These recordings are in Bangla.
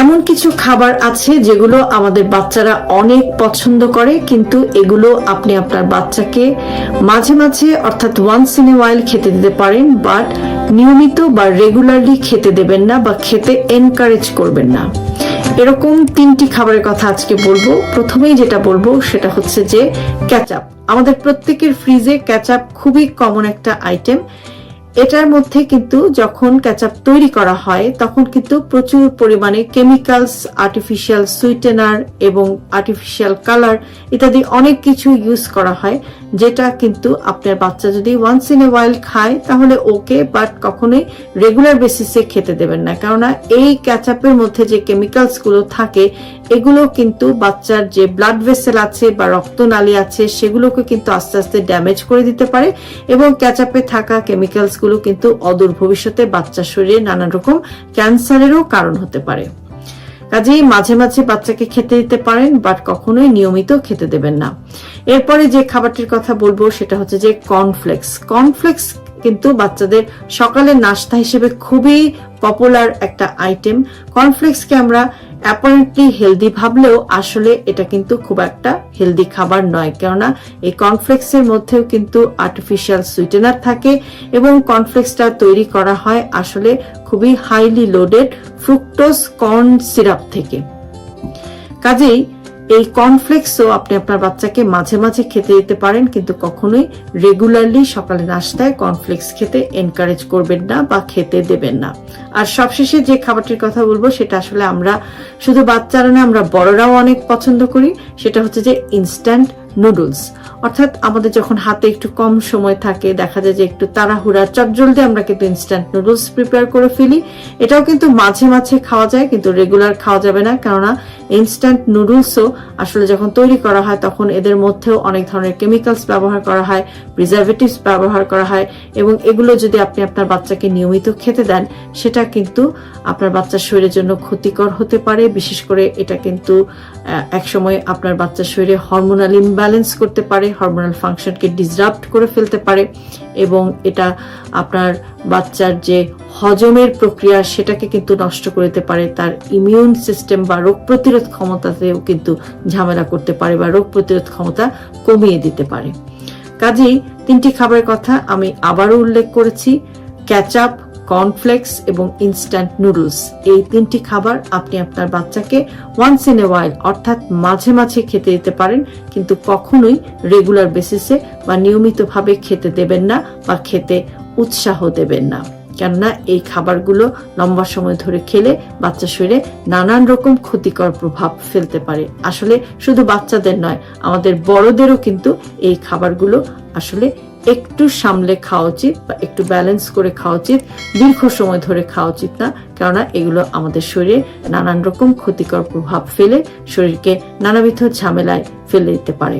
এমন কিছু খাবার আছে যেগুলো আমাদের বাচ্চারা অনেক পছন্দ করে, কিন্তু এগুলো আপনি আপনার বাচ্চাকে মাঝে মাঝে অর্থাৎ ওয়ান্স ইন এ ওয়াইল খেতে দিতে পারেন বাট নিয়মিত বা রেগুলারলি খেতে দেবেন না বা খেতে এনকারেজ করবেন না। এরকম তিনটি খাবারের কথা আজকে বলব। প্রথমেই যেটা বলব সেটা হচ্ছে যে ক্যাচাপ আমাদের প্রত্যেকের ফ্রিজে ক্যাচাপ খুবই কমন একটা আইটেম এটার মধ্যে কিন্তু যখন ক্যাচাপ তৈরি করা হয়, তখন কিন্তু প্রচুর পরিমাণে কেমিক্যালস আর্টিফিশিয়াল সুইটেনার এবং আর্টিফিশিয়াল কালার ইত্যাদি অনেক কিছু ইউজ করা হয়, যেটা কিন্তু আপনার বাচ্চা যদি ওয়ান্স ইন এ ওয়াইল খায়, তাহলে ওকে বাট কখনোই রেগুলার বেসিসে খেতে দেবেন না। কেননা এই ক্যাচাপের মধ্যে যে কেমিক্যালসগুলো থাকে এগুলো কিন্তু বাচ্চার যে ব্লাড ভেসেল আছে বা রক্তনালী আছে, সেগুলোকে কিন্তু আস্তে আস্তে ড্যামেজ করে দিতে পারে এবং ক্যাচাপে থাকা কেমিক্যালসগুলো কিন্তু অদূর ভবিষ্যতে বাচ্চার শরীরে নানান রকম ক্যান্সারেরও কারণ হতে পারে। কাজেই মাঝে মাঝে বাচ্চাকে খেতে দিতে পারেন বাট কখনোই নিয়মিত খেতে দেবেন না। এরপরে যে খাবারটির কথা বলব, সেটা হচ্ছে যে কর্নফ্লেক্স কর্নফ্লেক্স কিন্তু বাচ্চাদের সকালের নাস্তা হিসেবে খুবই পপুলার একটা আইটেম কর্নফ্লেক্সকে আমরা অ্যাপারেন্টলি হেলদি ভাবলেও আসলে এটা কিন্তু খুব একটা হেলদি খাবার নয়। কেননা এই কর্নফ্লেক্সের মধ্যেও কিন্তু আর্টিফিশিয়াল সুইটেনার থাকে এবং কর্নফ্লেক্সটা তৈরি করা হয় আসলে খুবই highly loaded fructose corn syrup থেকে। কাজেই এই কর্নফ্লেক্সও আপনি আপনার বাচ্চাকে মাঝে মাঝে খেতে দিতে পারেন, কিন্তু কখনোই রেগুলারলি সকালে নাস্তায় কর্নফ্লেক্স খেতে এনকারেজ করবেন না বা খেতে দেবেন না। আর সবশেষে যে খাবারটির কথা বলব, সেটা আসলে আমরা শুধু বাচ্চারা না, আমরা বড়রাও অনেক পছন্দ করি, সেটা হচ্ছে যে ইনস্ট্যান্ট নুডলস অর্থাৎ আমাদের যখন হাতে একটু কম সময় থাকে, দেখা যায় যে একটু তাড়াহুড়া, চটজলদি আমরা কিন্তু ইনস্ট্যান্ট নুডলস প্রিপেয়ার করে ফেলি। এটাও কিন্তু মাঝে মাঝে খাওয়া যায়, কিন্তু রেগুলার খাওয়া যাবে না, কেননা ইনস্ট্যান্ট নুডলসও আসলে যখন তৈরি করা হয়, তখন এদের মধ্যেও অনেক ধরনের কেমিক্যালস ব্যবহার করা হয় প্রিজারভেটিভস ব্যবহার করা হয় এবং এগুলো যদি আপনি আপনার বাচ্চাকে নিয়মিত খেতে দেন, সেটা কিন্তু আপনার বাচ্চার শরীরের জন্য ক্ষতিকর হতে পারে। বিশেষ করে এটা কিন্তু একসময় আপনার বাচ্চার শরীরে হরমোনাল ইমব্যালেন্স করতে পারে হরমোনাল ফাংশনকে ডিসরাপ্ট করে ফেলতে পারে এবং এটা আপনার বাচ্চার যে হজমের প্রক্রিয়া, সেটাকে কিন্তু নষ্ট করে দিতে পারে। তার ইমিউন সিস্টেম বা রোগ প্রতিরোধ ক্ষমতাতেও কিন্তু ঝামেলা করতে পারে বা রোগ প্রতিরোধ ক্ষমতা কমিয়ে দিতে পারে। কাজেই তিনটি খাবারের কথা আমি আবারও উল্লেখ করেছি, ক্যাচআপ, কর্নফ্লেক্স এবং ইনস্ট্যান্ট নুডলস। এই তিনটি খাবার আপনি আপনার বাচ্চাকে ওয়ান্স ইন এ ওয়াইল অর্থাৎ মাঝে মাঝে খেতে দিতে পারেন, কিন্তু কখনোই রেগুলার বেসিসে বা নিয়মিতভাবে খেতে দেবেন না বা খেতে উৎসাহ দেবেন না। কেননা এই খাবারগুলো লম্বা সময় ধরে খেলে বাচ্চার শরীরে নানান রকম ক্ষতিকর প্রভাব ফেলতে পারে। আসলে শুধু বাচ্চাদের নয়, আমাদের বড়দেরও কিন্তু এই খাবারগুলো আসলে একটু সামলে খাওয়া উচিত বা একটু ব্যালেন্স করে খাওয়া উচিত, দীর্ঘ সময় ধরে খাওয়া উচিত না, কেননা এগুলো আমাদের শরীরে নানান রকম ক্ষতিকর প্রভাব ফেলে, শরীরকে নানাবিধ ঝামেলায় ফেলে দিতে পারে।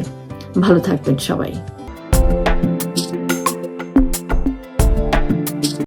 ভালো থাকবেন সবাই।